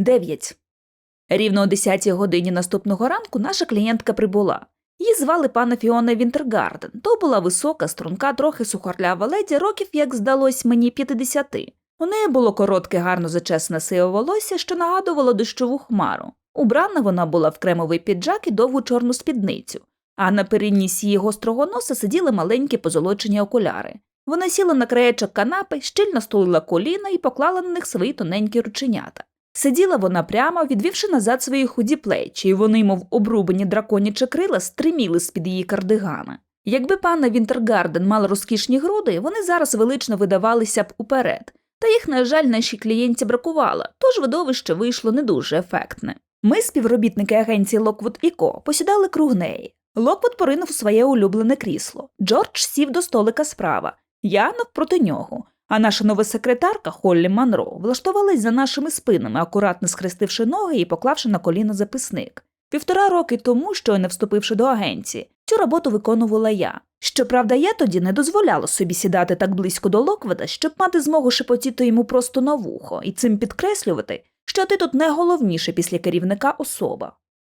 9. Рівно о 10 годині наступного ранку наша клієнтка прибула. Її звали пана Фіона Вінтергарден. То була висока, струнка, трохи сухарлява леді, років, як здалось мені, 50. У неї було коротке, гарно зачесне сиве волосся, що нагадувало дощову хмару. Убрана вона була в кремовий піджак і довгу чорну спідницю, а на переднісі її гострого носа сиділи маленькі позолочені окуляри. Вона сіла на краєчок канапи, щільно стулила коліна і поклала на них свої тоненькі рученята. Сиділа вона прямо, відвівши назад свої худі плечі, і вони, мов обрубані драконячі крила, стриміли з-під її кардигана. Якби панна Вінтергарден мала розкішні груди, вони зараз велично видавалися б уперед. Та їх, на жаль, нашій клієнті бракувало, тож видовище вийшло не дуже ефектне. Ми, співробітники агенції Lockwood Co., посідали круг неї. Локвуд поринув у своє улюблене крісло. Джордж сів до столика справа, я навпроти нього. А наша нова секретарка Холлі Манро влаштувалась за нашими спинами, акуратно схрестивши ноги і поклавши на коліно записник. Півтора роки тому, щойно вступивши до агенції, цю роботу виконувала я. Щоправда, я тоді не дозволяла собі сідати так близько до Локведа, щоб мати змогу шепотіти йому просто на вухо і цим підкреслювати, що ти тут найголовніше після керівника особа.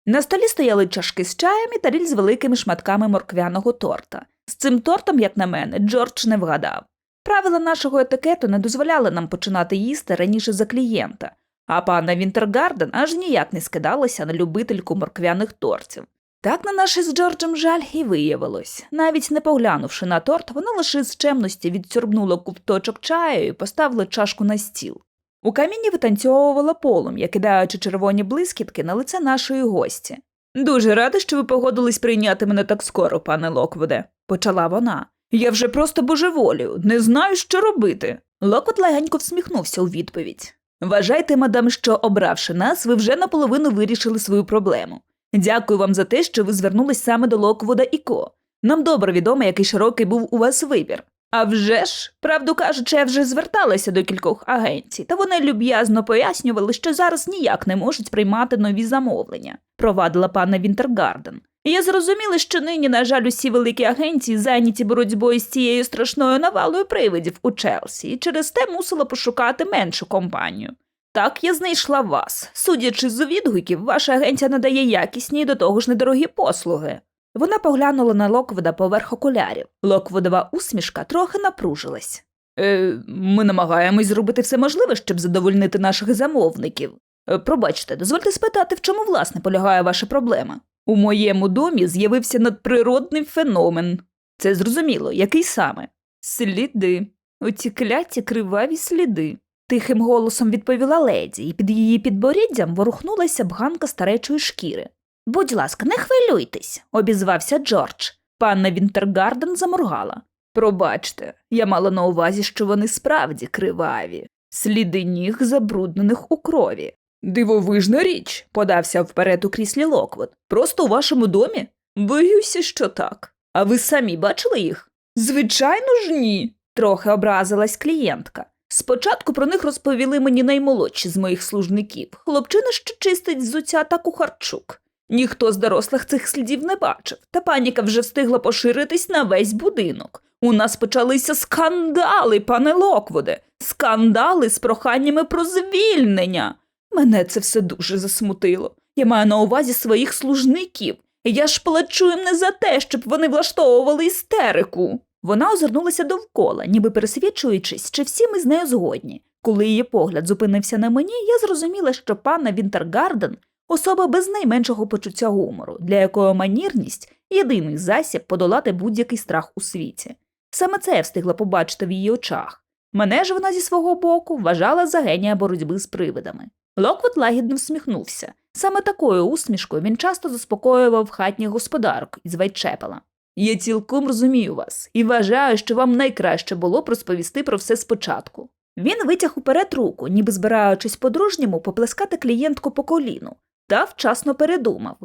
На столі стояли чашки з чаєм і таріль з великими шматками морквяного торта. З цим тортом, як на мене, Джордж не вгадав. Правила нашого етикету не дозволяли нам починати їсти раніше за клієнта, а пана Вінтергарден аж ніяк не скидалася на любительку морквяних тортів. Так на наше з Джорджем жаль і виявилось. Навіть не поглянувши на торт, вона лише з чемності відсюрбнула ковточок чаю і поставила чашку на стіл. У каміні витанцьовувала полум'я, кидаючи червоні блискітки на лице нашої гості. Дуже рада, що ви погодились прийняти мене так скоро, пане Локвуде, почала вона. Я вже просто божеволію, не знаю, що робити. Локвуд легенько всміхнувся у відповідь. Вважайте, мадам, що, обравши нас, ви вже наполовину вирішили свою проблему. Дякую вам за те, що ви звернулись саме до Локвуда і Ко. Нам добре відомо, який широкий був у вас вибір. А вже ж, правду кажучи, я вже зверталася до кількох агенцій, та вони люб'язно пояснювали, що зараз ніяк не можуть приймати нові замовлення, провадила пана Вінтергарден. Я зрозуміла, що нині, на жаль, усі великі агенції зайняті боротьбою з цією страшною навалою привидів у Челсі, і через те мусила пошукати меншу компанію. Так я знайшла вас. Судячи з відгуків, ваша агенція надає якісні і до того ж недорогі послуги. Вона поглянула на Локвода поверх окулярів. Локводова усмішка трохи напружилась. Е, ми намагаємось зробити все можливе, щоб задовольнити наших замовників. Е, пробачте, дозвольте спитати, в чому власне полягає ваша проблема. У моєму домі з'явився надприродний феномен. Це зрозуміло, який саме? Сліди. Оці кляті криваві сліди. Тихим голосом відповіла леді, і під її підборіддям ворухнулася бганка старечої шкіри. Будь ласка, не хвилюйтесь, обізвався Джордж. Панна Вінтергарден заморгала. Пробачте, я мала на увазі, що вони справді криваві, сліди ніг забруднених у крові. Дивовижна річ, подався вперед у кріслі Локвуд. Просто у вашому домі? Боюся, що так. А ви самі бачили їх? Звичайно ж, ні, трохи образилась клієнтка. Спочатку про них розповіли мені наймолодші з моїх служників, хлопчина, що чистить взуття та кухарчук. Ніхто з дорослих цих слідів не бачив, та паніка вже встигла поширитись на весь будинок. У нас почалися скандали, пане Локвуде, скандали з проханнями про звільнення. Мене це все дуже засмутило. Я маю на увазі своїх служників. Я ж плачу їм не за те, щоб вони влаштовували істерику. Вона озирнулася довкола, ніби пересвідчуючись, чи всі ми з нею згодні. Коли її погляд зупинився на мені, я зрозуміла, що панна Вінтергарден особа без найменшого почуття гумору, для якої манірність єдиний засіб подолати будь-який страх у світі. Саме це я встигла побачити в її очах. Мене ж вона зі свого боку вважала за генія боротьби з привидами. Локвуд лагідно всміхнувся. Саме такою усмішкою він часто заспокоював хатніх господарок із Вайтчепела. Я цілком розумію вас і вважаю, що вам найкраще було б розповісти про все спочатку. Він витяг уперед руку, ніби збираючись по-дружньому поплескати клієнтку по коліну, та вчасно передумав.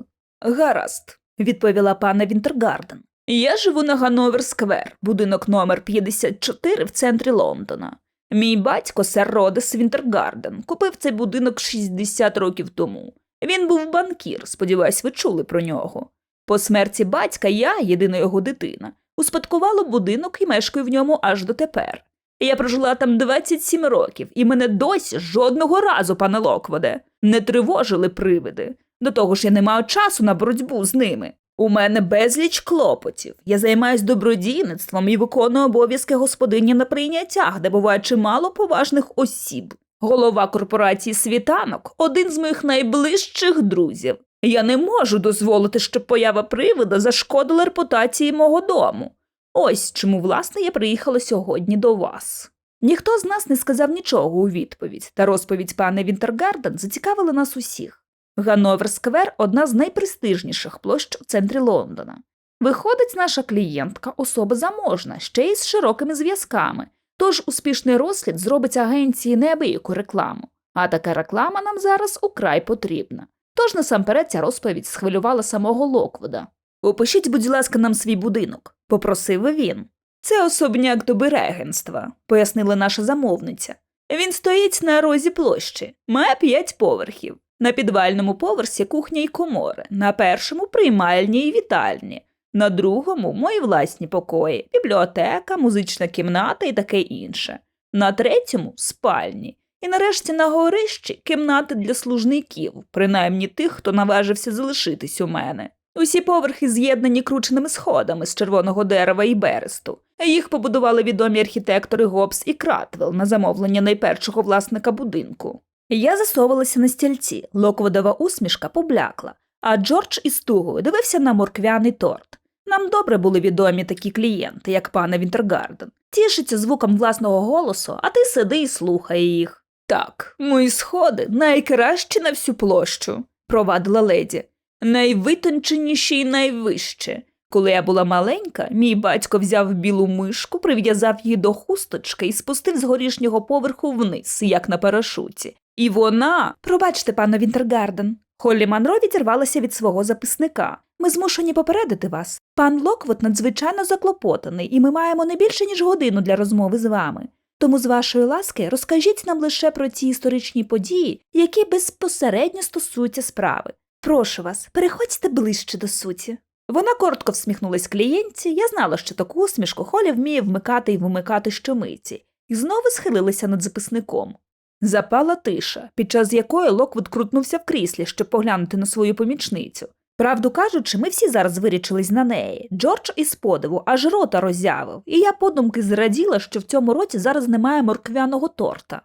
Гаразд, відповіла пана Вінтергарден. Я живу на Ганновер Сквер, будинок номер 54 в центрі Лондона. Мій батько, сер Родес Вінтергарден, купив цей будинок 60 років тому. Він був банкір, сподіваюсь, ви чули про нього. По смерті батька я, єдина його дитина, успадкувала будинок і мешкаю в ньому аж дотепер. Я прожила там 27 років, і мене досі жодного разу, пане Локводе, не тривожили привиди. До того ж, я не маю часу на боротьбу з ними. У мене безліч клопотів. Я займаюсь добродійництвом і виконую обов'язки господині на прийняттях, де буває чимало поважних осіб. Голова корпорації світанок один з моїх найближчих друзів. Я не можу дозволити, щоб поява привида зашкодила репутації мого дому. Ось чому, власне, я приїхала сьогодні до вас. Ніхто з нас не сказав нічого у відповідь, та розповідь пана Вінтергарден зацікавила нас усіх. Ганновер Сквер одна з найпрестижніших площ у центрі Лондона. Виходить, наша клієнтка особа заможна, ще й з широкими зв'язками, тож успішний розслід зробить агенції неабияку рекламу. А така реклама нам зараз украй потрібна. Тож насамперед ця розповідь схвилювала самого Локвуда. Опишіть, будь ласка, нам свій будинок, попросив він. Це особняк доберегенства, пояснила наша замовниця. Він стоїть на розі площі, має п'ять поверхів. На підвальному поверсі кухня й комори, на першому приймальні й вітальні, на другому мої власні покої, бібліотека, музична кімната і таке інше, на третьому спальні. І нарешті на горищі кімнати для служників, принаймні тих, хто наважився залишитись у мене. Усі поверхи з'єднані крученими сходами з червоного дерева і бересту. Їх побудували відомі архітектори Гобс і Кратвелл на замовлення найпершого власника будинку. Я засовувалася на стільці, локводова усмішка поблякла, а Джордж із тугою дивився на морквяний торт. Нам добре були відомі такі клієнти, як пана Вінтергарден. Тішиться звуком власного голосу, а ти сиди і слухай їх. Так, мої сходи найкращі на всю площу, провадила леді, найвитонченіші і найвище. Коли я була маленька, мій батько взяв білу мишку, прив'язав її до хусточки і спустив з горішнього поверху вниз, як на парашуті. І вона, пробачте, пане Вінтергарден, Холлі Манро відірвалася від свого записника. Ми змушені попередити вас. Пан Локвот надзвичайно заклопотаний, і ми маємо не більше ніж годину для розмови з вами. Тому, з вашої ласки, розкажіть нам лише про ті історичні події, які безпосередньо стосуються справи. Прошу вас, переходьте ближче до суті. Вона коротко всміхнулась клієнтці, я знала, що таку усмішку Холі вміє вмикати і вимикати щомиті, і знову схилилася над записником. Запала тиша, під час якої Локвуд крутнувся в кріслі, щоб поглянути на свою помічницю. Правду кажучи, ми всі зараз вирічились на неї. Джордж із подиву аж рота роззявив, і я подумки зраділа, що в цьому році зараз немає морквяного торта.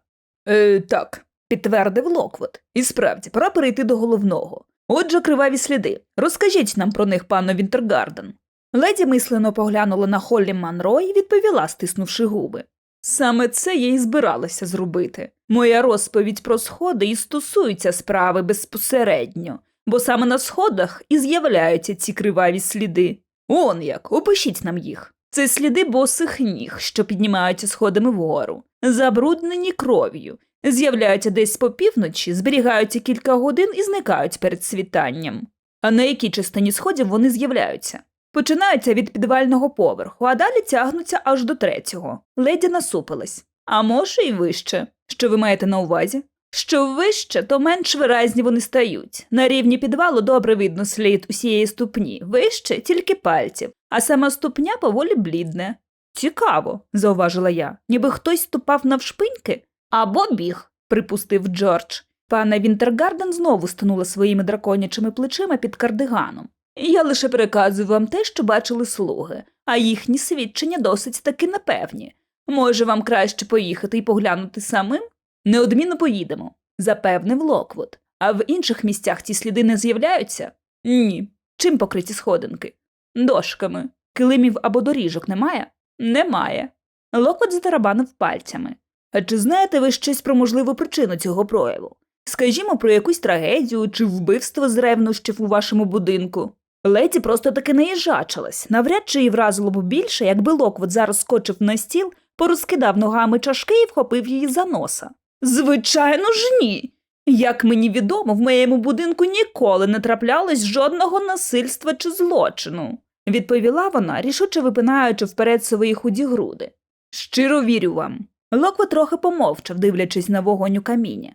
Е, так, підтвердив Локвуд. І справді, пора перейти до головного. Отже, криваві сліди. Розкажіть нам про них, пане Вінтергарден. Леді мислено поглянула на Холлі Манро і відповіла, стиснувши губи. Саме це я і збиралася зробити. Моя розповідь про сходи і стосується справи безпосередньо, бо саме на сходах і з'являються ці криваві сліди. Он як, опишіть нам їх. Це сліди босих ніг, що піднімаються сходами вгору, забруднені кров'ю, з'являються десь по півночі, зберігаються кілька годин і зникають перед світанням. А на якій частині сходів вони з'являються? Починаються від підвального поверху, а далі тягнуться аж до третього. Леді насупилась. А може, й вище. Що ви маєте на увазі? Що вище, то менш виразні вони стають. На рівні підвалу добре видно слід усієї ступні, вище тільки пальців, а сама ступня поволі блідне. Цікаво, зауважила я, ніби хтось ступав навшпиньки або біг, припустив Джордж. Пана Вінтергарден знову станула своїми драконячими плечима під кардиганом. Я лише переказую вам те, що бачили слуги, а їхні свідчення досить таки непевні. Може, вам краще поїхати і поглянути самим? Неодмінно поїдемо, запевнив Локвуд. А в інших місцях ці сліди не з'являються? Ні. Чим покриті сходинки? Дошками. Килимів або доріжок немає? Немає. Локвуд затарабанив пальцями. А чи знаєте ви щось про можливу причину цього прояву? Скажімо, про якусь трагедію чи вбивство з ревнощів у вашому будинку? Леді просто таки наїжачилась. Навряд чи її вразило б більше, якби Локвуд зараз скочив на стіл, порозкидав ногами чашки і вхопив її за носа. Звичайно ж ні. Як мені відомо, в моєму будинку ніколи не траплялось жодного насильства чи злочину, відповіла вона, рішуче випинаючи вперед свої худі груди. Щиро вірю вам. Локвуд трохи помовчав, дивлячись на вогонь у каміння.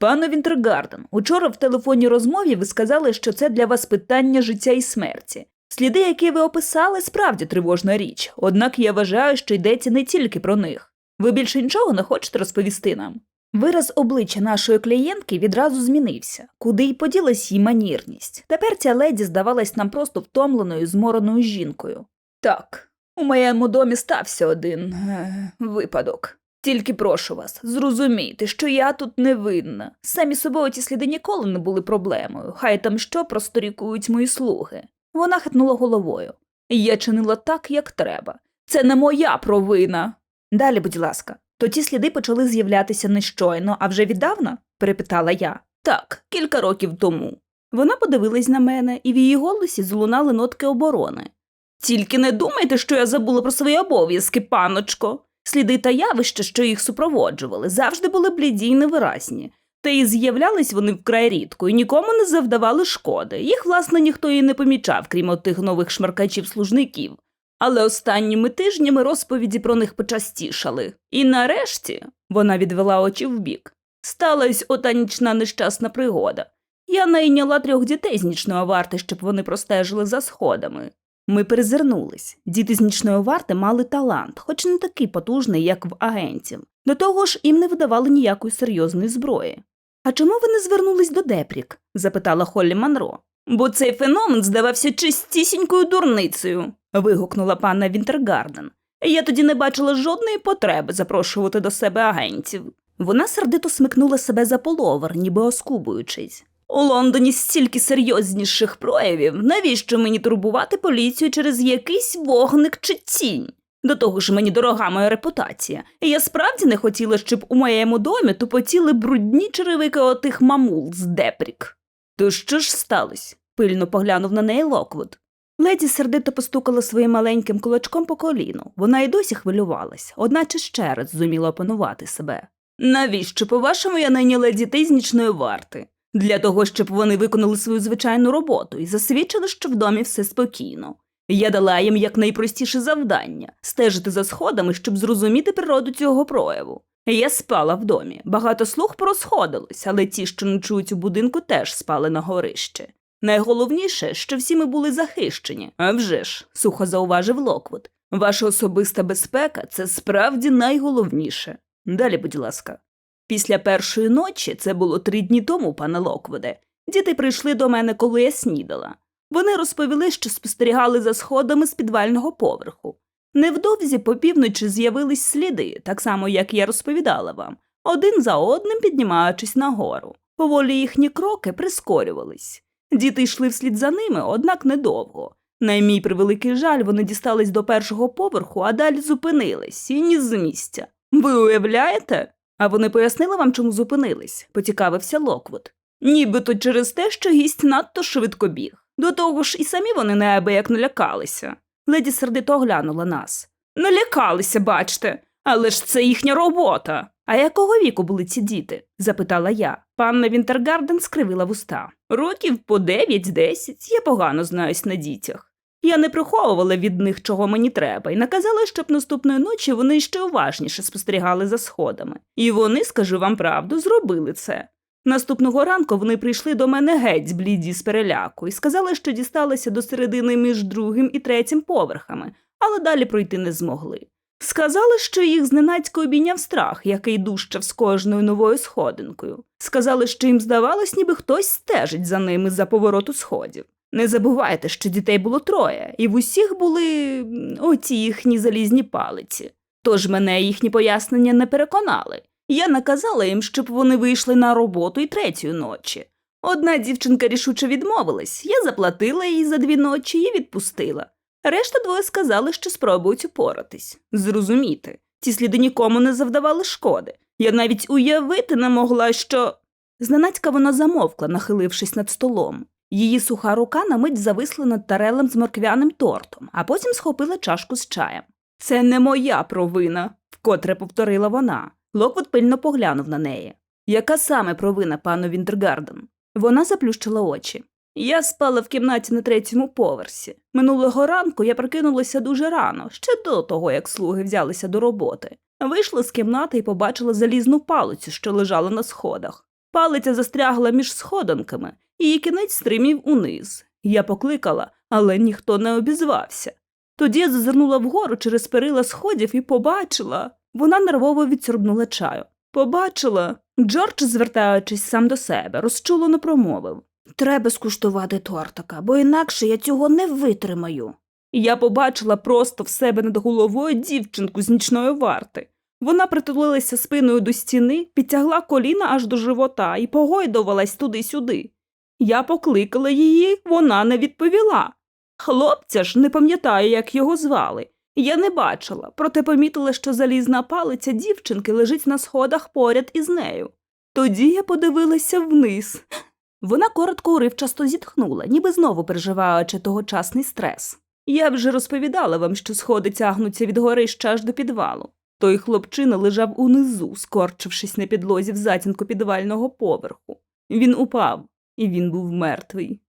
Пане Вінтергарден, учора в телефонній розмові ви сказали, що це для вас питання життя і смерті. Сліди, які ви описали, справді тривожна річ, однак я вважаю, що йдеться не тільки про них. Ви більше нічого не хочете розповісти нам? Вираз обличчя нашої клієнтки відразу змінився, куди й поділась її манірність. Тепер ця леді здавалась нам просто втомленою, змореною жінкою. Так, у моєму домі стався один е, випадок. Тільки прошу вас, зрозумійте, що я тут не винна. Самі собою ті сліди ніколи не були проблемою. Хай там що просторікують мої слуги. Вона хитнула головою. Я чинила так, як треба. Це не моя провина. Далі, будь ласка. То ті сліди почали з'являтися не щойно, а вже віддавна? перепитала я. Так, кілька років тому. Вона подивилась на мене, і в її голосі злунали нотки оборони. Тільки не думайте, що я забула про свої обов'язки, паночко. Сліди та явища, що їх супроводжували, завжди були бліді й невиразні. Та й з'являлись вони вкрай рідко і нікому не завдавали шкоди. Їх, власне, ніхто і не помічав, крім отих нових шмаркачів-служників. Але останніми тижнями розповіді про них почастішали. І нарешті вона відвела очі вбік. Сталась ота нічна нещасна пригода. Я найняла трьох дітей з нічної варти, щоб вони простежили за сходами. Ми перезирнулись. Діти з нічної варти мали талант, хоч не такий потужний, як в агентів. До того ж, їм не видавали ніякої серйозної зброї. А чому ви не звернулись до Депрік? запитала Холлі Манро. Бо цей феномен здавався чистісінькою дурницею, вигукнула панна Вінтергарден. Я тоді не бачила жодної потреби запрошувати до себе агентів. Вона сердито смикнула себе за половер, ніби оскубуючись. У Лондоні стільки серйозніших проявів. Навіщо мені турбувати поліцію через якийсь вогник чи тінь? До того ж, мені дорога моя репутація, і я справді не хотіла, щоб у моєму домі тупотіли брудні черевики отих мамул з Депрік. То що ж сталося? пильно поглянув на неї Локвуд. Леді сердито постукала своїм маленьким кулачком по коліну. Вона й досі хвилювалась, одначе ще раз зуміла опанувати себе. Навіщо, по-вашому, я найняла дітей з нічної варти? Для того, щоб вони виконали свою звичайну роботу і засвідчили, що в домі все спокійно. Я дала їм якнайпростіше завдання стежити за сходами, щоб зрозуміти природу цього прояву. Я спала в домі. Багато слуг порозходилось, але ті, що ночують у будинку, теж спали на горище. Найголовніше, що всі ми були захищені. А вже ж, сухо зауважив Локвуд. Ваша особиста безпека це справді найголовніше. Далі, будь ласка. Після першої ночі, це було три дні тому, пане Локвуде, діти прийшли до мене, коли я снідала. Вони розповіли, що спостерігали за сходами з підвального поверху. Невдовзі по півночі з'явились сліди, так само, як я розповідала вам, один за одним піднімаючись нагору. Поволі їхні кроки прискорювались. Діти йшли вслід за ними, однак недовго. На мій превеликий жаль, вони дістались до першого поверху, а далі зупинились і ні з місця. Ви уявляєте? А вони пояснили вам, чому зупинились, поцікавився Локвуд. Нібито через те, що гість надто швидко біг. До того ж, і самі вони неабияк налякалися. Леді сердито оглянула нас. Налякалися, бачте, але ж це їхня робота. А якого віку були ці діти? запитала я. Панна Вінтергарден скривила вуста. Років по дев'ять-десять я погано знаюсь на дітях. Я не приховувала від них, чого мені треба, і наказала, щоб наступної ночі вони ще уважніше спостерігали за сходами. І вони, скажу вам правду, зробили це. Наступного ранку вони прийшли до мене геть бліді з переляку і сказали, що дісталися до середини між другим і третім поверхами, але далі пройти не змогли. Сказали, що їх зненацько обійняв страх, який дужчав з кожною новою сходинкою. Сказали, що їм здавалось, ніби хтось стежить за ними за повороту сходів. Не забувайте, що дітей було троє, і в усіх були м, оці їхні залізні палиці. Тож мене їхні пояснення не переконали. Я наказала їм, щоб вони вийшли на роботу й третьої ночі. Одна дівчинка рішуче відмовилась, я заплатила їй за дві ночі і відпустила. Решта двоє сказали, що спробують упоратись. Зрозуміти, ці сліди нікому не завдавали шкоди. Я навіть уявити не могла, що. Зненацька вона замовкла, нахилившись над столом. Її суха рука на мить зависла над тарелем з морквяним тортом, а потім схопила чашку з чаєм. Це не моя провина, вкотре повторила вона. Локвуд пильно поглянув на неї. Яка саме провина, пану Вінтергарден? Вона заплющила очі. Я спала в кімнаті на третьому поверсі. Минулого ранку я прокинулася дуже рано, ще до того, як слуги взялися до роботи. Вийшла з кімнати і побачила залізну палицю, що лежала на сходах. Палиця застрягла між сходинками, її кінець стримів униз. Я покликала, але ніхто не обізвався. Тоді я зазирнула вгору через перила сходів і побачила. Вона нервово відсорбнула чаю. Побачила. Джордж, звертаючись сам до себе, розчулено промовив. Треба скуштувати тортика, бо інакше я цього не витримаю. Я побачила просто в себе над головою дівчинку з нічної варти. Вона притулилася спиною до стіни, підтягла коліна аж до живота і погойдувалась туди-сюди. Я покликала її, вона не відповіла. Хлопця ж не пам'ятаю, як його звали. Я не бачила, проте помітила, що залізна палиця дівчинки лежить на сходах поряд із нею. Тоді я подивилася вниз. Вона коротко уривчасто зітхнула, ніби знову переживаючи тогочасний стрес. Я вже розповідала вам, що сходи тягнуться від горища аж до підвалу. Той хлопчина лежав унизу, скорчившись на підлозі в затінку підвального поверху. Він упав, і він був мертвий.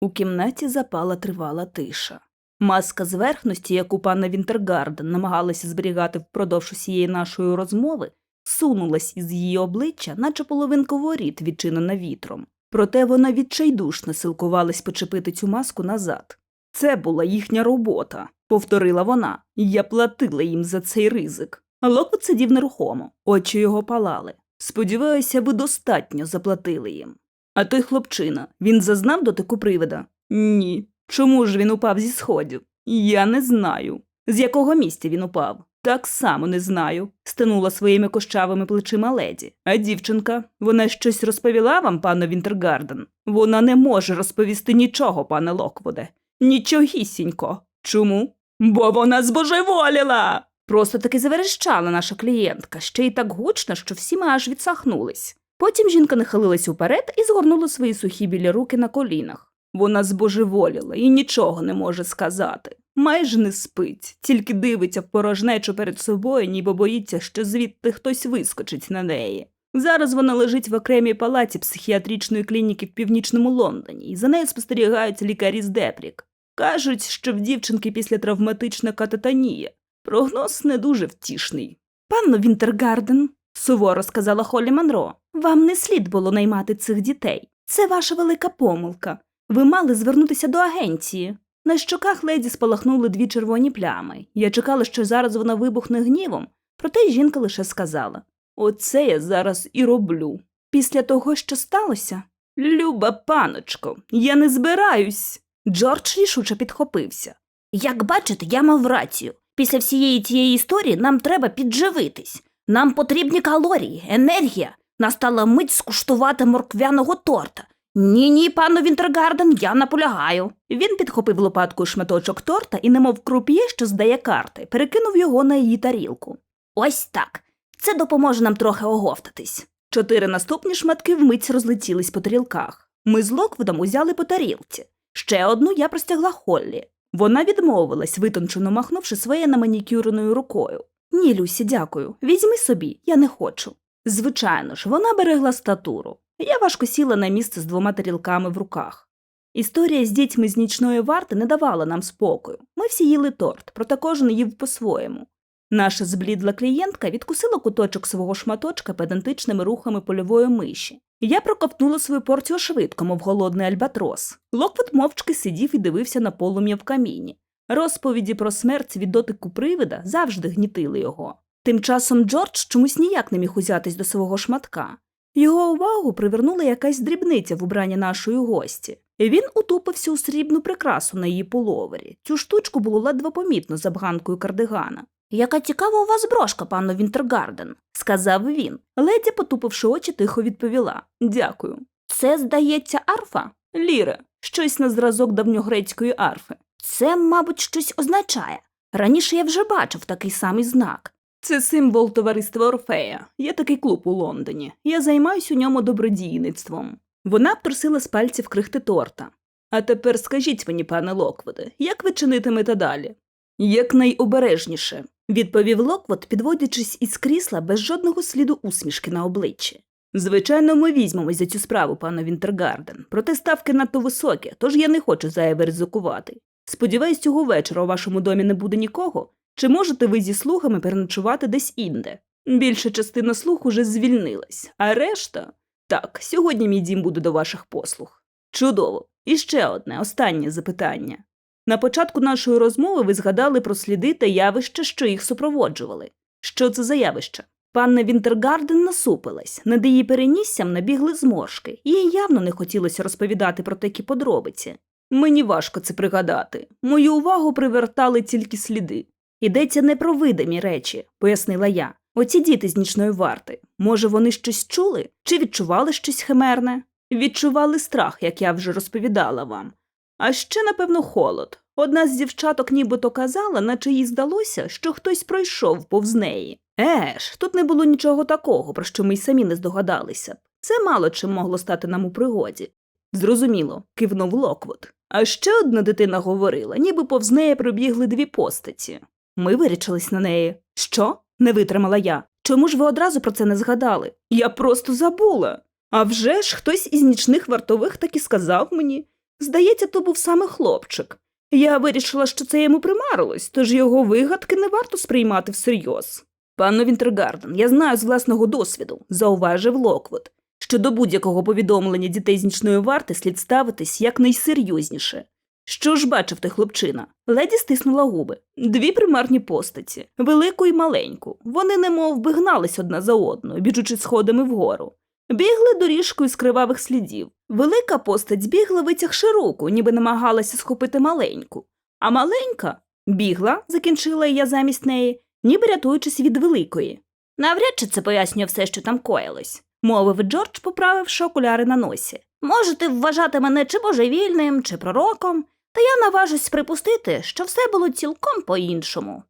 У кімнаті запала тривала тиша. Маска зверхності, яку панна Вінтергарден намагалася зберігати впродовж усієї нашої розмови, сунулась із її обличчя, наче половинка воріт, відчинена вітром. Проте вона відчайдушно силкувалась почепити цю маску назад. Це була їхня робота, повторила вона, я платила їм за цей ризик. Локвуд сидів нерухомо, очі його палали. Сподіваюся, ви достатньо заплатили їм. А той хлопчина, він зазнав дотику привида? Ні. Чому ж він упав зі сходів? Я не знаю. З якого місця він упав? Так само не знаю, стинула своїми кощавими плечима леді. А дівчинка, вона щось розповіла вам, пане Вінтергарден? Вона не може розповісти нічого, пане Локвуде. Нічогісінько. Чому? Бо вона збожеволіла. Просто таки заверещала наша клієнтка, ще й так гучно, що всі ми аж відсахнулись. Потім жінка нахилилась уперед і згорнула свої сухі білі руки на колінах. Вона збожеволіла і нічого не може сказати. Майже не спить, тільки дивиться в порожнечу перед собою, ніби боїться, що звідти хтось вискочить на неї. Зараз вона лежить в окремій палаті психіатричної клініки в північному Лондоні, і за нею спостерігають лікарі з Депрік. Кажуть, що в дівчинки після травматична кататонія. Прогноз не дуже втішний. Панно Вінтергарден, суворо сказала Холлі Монро, вам не слід було наймати цих дітей. Це ваша велика помилка. Ви мали звернутися до агенції. На щоках леді спалахнули дві червоні плями. Я чекала, що зараз вона вибухне гнівом, проте жінка лише сказала Оце я зараз і роблю. Після того, що сталося? Люба паночко, я не збираюсь. Джордж рішуче підхопився. Як бачите, я мав рацію. Після всієї тієї історії нам треба підживитись. Нам потрібні калорії, енергія. Настала мить скуштувати морквяного торта. Ні, ні, пану Вінтергарден, я наполягаю. Він підхопив лопаткою шматочок торта і, немов круп'є, що здає карти, перекинув його на її тарілку. Ось так. Це допоможе нам трохи оговтатись. Чотири наступні шматки вмить розлетілись по тарілках. Ми з Локвудом узяли по тарілці. Ще одну я простягла Холлі. Вона відмовилась, витончено махнувши своєю наманікюреною рукою. Ні, Люсі, дякую. Візьми собі, я не хочу. Звичайно ж, вона берегла статуру. Я важко сіла на місце з двома тарілками в руках. Історія з дітьми з нічної варти не давала нам спокою. Ми всі їли торт, проте кожен їв по-своєму. Наша зблідла клієнтка відкусила куточок свого шматочка педантичними рухами польової миші. Я проковтнула свою порцію швидко, мов голодний альбатрос. Локвуд мовчки сидів і дивився на полум'я в каміні. Розповіді про смерть від дотику привида завжди гнітили його. Тим часом Джордж чомусь ніяк не міг узятись до свого шматка. Його увагу привернула якась дрібниця в убранні нашої гості. Він утупився у срібну прикрасу на її половері. Цю штучку було ледве помітно за бганкою кардигана. Яка цікава у вас брошка, панно Вінтергарден, сказав він. Леді, потупивши очі, тихо відповіла Дякую. Це, здається, арфа? Ліра, щось на зразок давньогрецької арфи. Це, мабуть, щось означає. Раніше я вже бачив такий самий знак. Це символ товариства Орфея. Є такий клуб у Лондоні. Я займаюся у ньому добродійництвом. Вона обтрусила з пальців крихти торта. А тепер скажіть мені, пане Локводе, як ви чинитимете далі? Якнайобережніше, відповів Локвот, підводячись із крісла без жодного сліду усмішки на обличчі. Звичайно, ми візьмемось за цю справу, пане Вінтергарден, проте ставки надто високі, тож я не хочу зайве ризикувати. Сподіваюсь, цього вечора у вашому домі не буде нікого, чи можете ви зі слугами переночувати десь інде? Більша частина слуг уже звільнилась, а решта. Так, сьогодні мій дім буде до ваших послуг. Чудово. І ще одне, останнє запитання. На початку нашої розмови ви згадали про сліди та явища, що їх супроводжували. Що це за явище? Панна Вінтергарден насупилась, над її переніссям набігли зморшки, їй явно не хотілося розповідати про такі подробиці. Мені важко це пригадати. Мою увагу привертали тільки сліди. Йдеться не про видимі речі, пояснила я. Оці діти з нічної варти. Може, вони щось чули чи відчували щось химерне? Відчували страх, як я вже розповідала вам. А ще, напевно, холод. Одна з дівчаток нібито казала, наче їй здалося, що хтось пройшов повз неї. Еш, тут не було нічого такого, про що ми й самі не здогадалися. Це мало чим могло стати нам у пригоді. Зрозуміло, кивнув Локвуд. А ще одна дитина говорила, ніби повз неї пробігли дві постаті. Ми вирічились на неї. Що? не витримала я. Чому ж ви одразу про це не згадали? Я просто забула. А вже ж хтось із нічних вартових так і сказав мені. Здається, то був саме хлопчик. Я вирішила, що це йому примарилось, тож його вигадки не варто сприймати всерйоз. Панно Вінтергарден, я знаю з власного досвіду, зауважив Локвуд, що до будь-якого повідомлення дітей з нічної варти слід ставитись якнайсерйозніше. Що ж бачив ти хлопчина? Леді стиснула губи. Дві примарні постаті, велику і маленьку. Вони немов би гнались одна за одною, біжучи сходами вгору. Бігли доріжкою з кривавих слідів. Велика постать бігла, витягши руку, ніби намагалася схопити маленьку. А маленька бігла, закінчила я замість неї, ніби рятуючись від великої. Навряд чи це пояснює все, що там коїлось, мовив Джордж, поправивши окуляри на носі. Можете вважати мене чи божевільним, чи пророком, та я наважусь припустити, що все було цілком по-іншому.